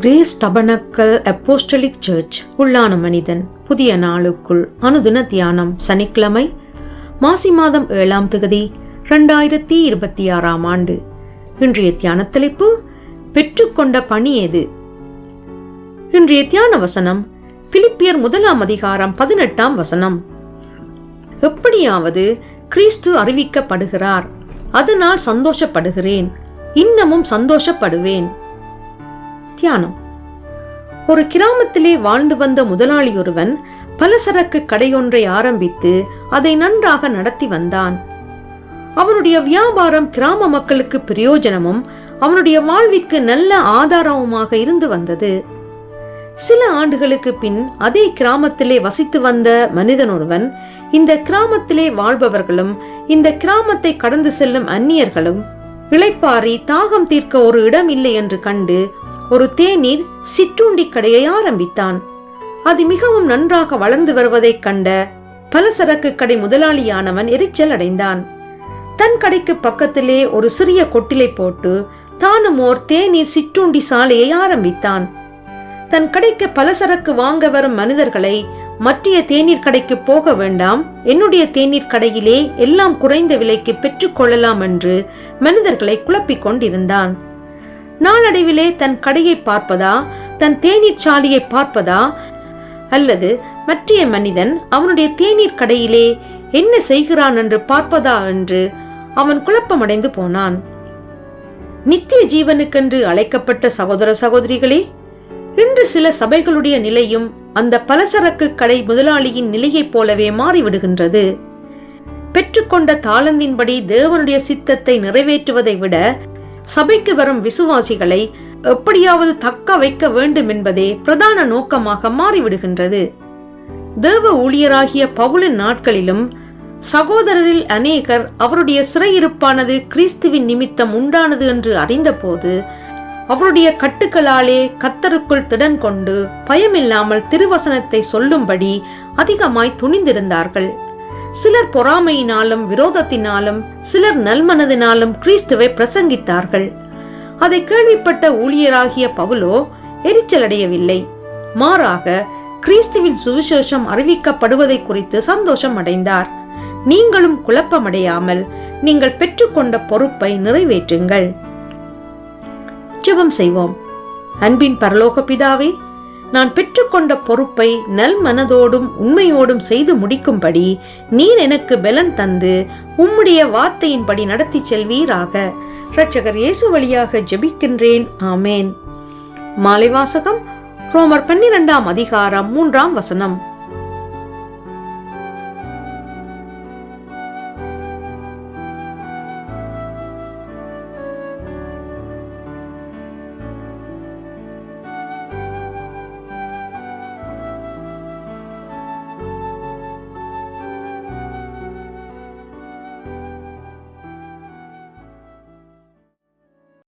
Grace tabernacle apostolic search உள்ளான மனிதன் புதிய நாளுக்குள் அனுதின தியானம் சனிக்கிழமை மாசி மாதம் ஏழாம் தொகுதி ரெண்டாயிரத்தி இருபத்தி ஆறாம் ஆண்டு. இன்றைய தியான தலைப்பு பெற்றுக்கொண்ட பணி எது? இன்றைய தியான வசனம் பிலிப்பியர் முதலாம் அதிகாரம் பதினெட்டாம் வசனம். எப்படியாவது கிறிஸ்து அறிவிக்கப்படுகிறார் அதனால் சந்தோஷப்படுகிறேன் இன்னமும் சந்தோஷப்படுவேன். தியானம். ஒரு கிராமத்திலே வாழ்ந்து வந்த முதலாளி ஒருவன் பலசரக்கு கடையொன்றை ஆரம்பித்து அதை நன்றாக நடத்தி வந்தான். அவனுடைய வியாபாரம் கிராம மக்களுக்கு பிரயோஜனமும் அவனுடைய வாழ்விற்கு நல்ல ஆதாரமுமாக இருந்து வந்தது. சில ஆண்டுகளுக்கு பின் அதே கிராமத்திலே வசித்து வந்த மனிதன் ஒருவன் இந்த கிராமத்திலே வாழ்பவர்களும் இந்த கிராமத்தை கடந்து செல்லும் அந்நியர்களும் இளைப்பாரி தாகம் தீர்க்க ஒரு இடம் இல்லை என்று கண்டு ஒரு தேநீர் சிற்றுண்டி கடையை ஆரம்பித்தான். அது மிகவும் நன்றாக வளர்ந்து வருவதைக் கண்ட பலசரக்கு கடை முதலாளியானவன் எரிச்சல் அடைந்தான். தன் கடைக்கு பக்கத்திலே ஒரு சிறிய கொட்டிலை போட்டு தானும் ஓர் தேநீர் சிற்றுண்டி சாலையை ஆரம்பித்தான். தன் கடைக்கு பலசரக்கு வாங்க வரும் மனிதர்களை மற்றிய தேநீர் கடைக்கு போக வேண்டாம் என்னுடைய தேநீர் கடையிலே எல்லாம் குறைந்த விலைக்கு பெற்றுக்கொள்ளலாம் என்று மனிதர்களை குழப்பிக் கொண்டிருந்தான். நாளடைவிலே தன் கடையை பார்ப்பதா? தன் தேநீர் சாலையை பார்ப்பதா? அல்லது மற்றைய மனிதன் அவனுடைய தேநீர் கடையிலே என்ன செய்கிறான் என்று பார்ப்பதா என்று அவன் குழப்பமடைந்து போனான். நித்திய ஜீவனுக்கென்று அழைக்கப்பட்ட சகோதர சகோதரிகளே இன்று சில சபைகளுடைய நிலையும் அந்த பலசரக்கு கடை முதலாளியின் நிலையைப் போலவே மாறிவிடுகின்றது. பெற்றுக்கொண்ட தாளந்தின்படி தேவனுடைய சித்தத்தை நிறைவேற்றுவதை விட சபைக்கு வரும் விசுவாசிகளை எப்படியாவது தக்க வைக்க வேண்டும் என்பதே பிரதான நோக்கமாக மாறிவிடுகின்றது. தேவ ஊழியராகிய பவுலின் நாட்களிலும் சகோதரரில் அநேகர் அவருடைய சிறையிருப்பானது கிறிஸ்துவின் நிமித்தம் உண்டானது என்று அறிந்தபோது அவருடைய கட்டுக்களாலே கத்தருக்குள் திடன் கொண்டு பயமில்லாமல் திருவசனத்தை சொல்லும்படி அதிகமாய் துணிந்திருந்தார்கள். சிலர் பொறாமையினாலும் விரோதத்தினாலும் சிலர் நல்மனதினாலும் கிறிஸ்துவை பிரசங்கித்தார்கள். அதை கேள்விப்பட்ட ஊழியராகிய பவுலோ எரிச்சலடையவில்லை. மாறாக கிறிஸ்துவின் சுவிசேஷம் அறிவிக்கப்படுவதை குறித்து சந்தோஷம் அடைந்தார் நீங்களும் குழப்பமடையாமல் நீங்கள் பெற்றுக்கொண்ட பொறுப்பை நிறைவேற்றுங்கள். ஜெபம் செய்வோம். அன்பின் பரலோக பிதாவே நான் பெற்றுக்கொண்ட பொறுப்பை நல் மனதோடும் உண்மையோடும் செய்து முடிக்கும்படி நீர் எனக்கு பலன் தந்து உம்முடைய வார்த்தையின்படி நடத்தி செல்வீராக. இரட்சகர் இயேசு வழியாக ஜெபிக்கின்றேன். ஆமேன். மாலை வாசகம் ரோமர் பன்னிரெண்டாம் அதிகாரம் மூன்றாம் வசனம்.